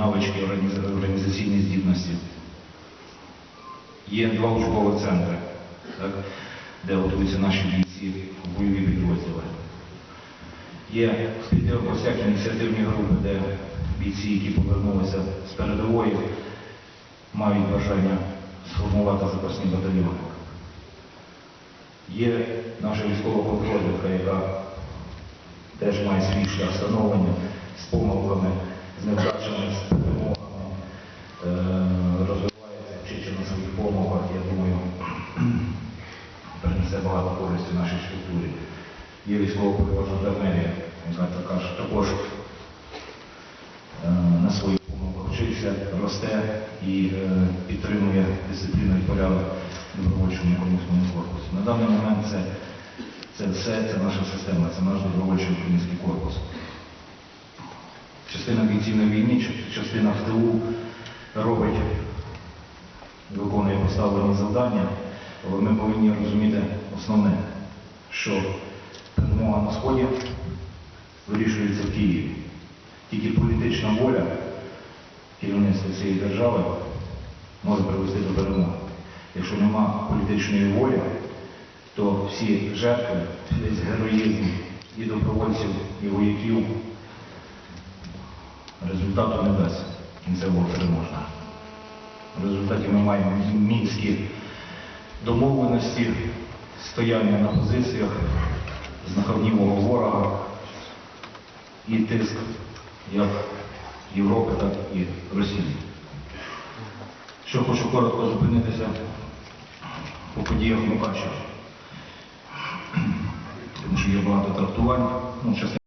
навички, організаційні здібності. Є два учбові центри, так, де готуються наші бійці в бойові підрозділи. Є в ініціативні групи, де бійці, які повернулися з передової, мають бажання сформувати запасні батальйони. Є наша військова контролівка, яка теж має свій шлях становлення з помилками, з невдачами, з перемогами, е, розвивається, вчиться на своїх помилках, я думаю, багато користі нашій структурі. Є військово-політична жандармерія, яка також, також е, на своїх помилках вчиться, росте і е, підтримує дисципліну і порядок добровольчому українському корпусі. На даний момент це, це все, це наша система, це наш добровольчий український корпус. Частина бійців на війні, частина в ТУ робить, виконує поставлені завдання, але ми повинні розуміти основне, що перемога на Сході вирішується в Києві. Тільки політична воля керівництва цієї держави може привести до перемоги. Якщо нема політичної волі, то всі жертви, весь героїзм і добровольців, і вояків результату не дасть кінцевого переможного. В результаті ми маємо мінські домовленості, стояння на позиціях, знаходнівого ворога і тиск як Європи, так і Росії. Що хочу коротко зупинитися по подіях Мукачева. Тому що є багато трактувань. Ну,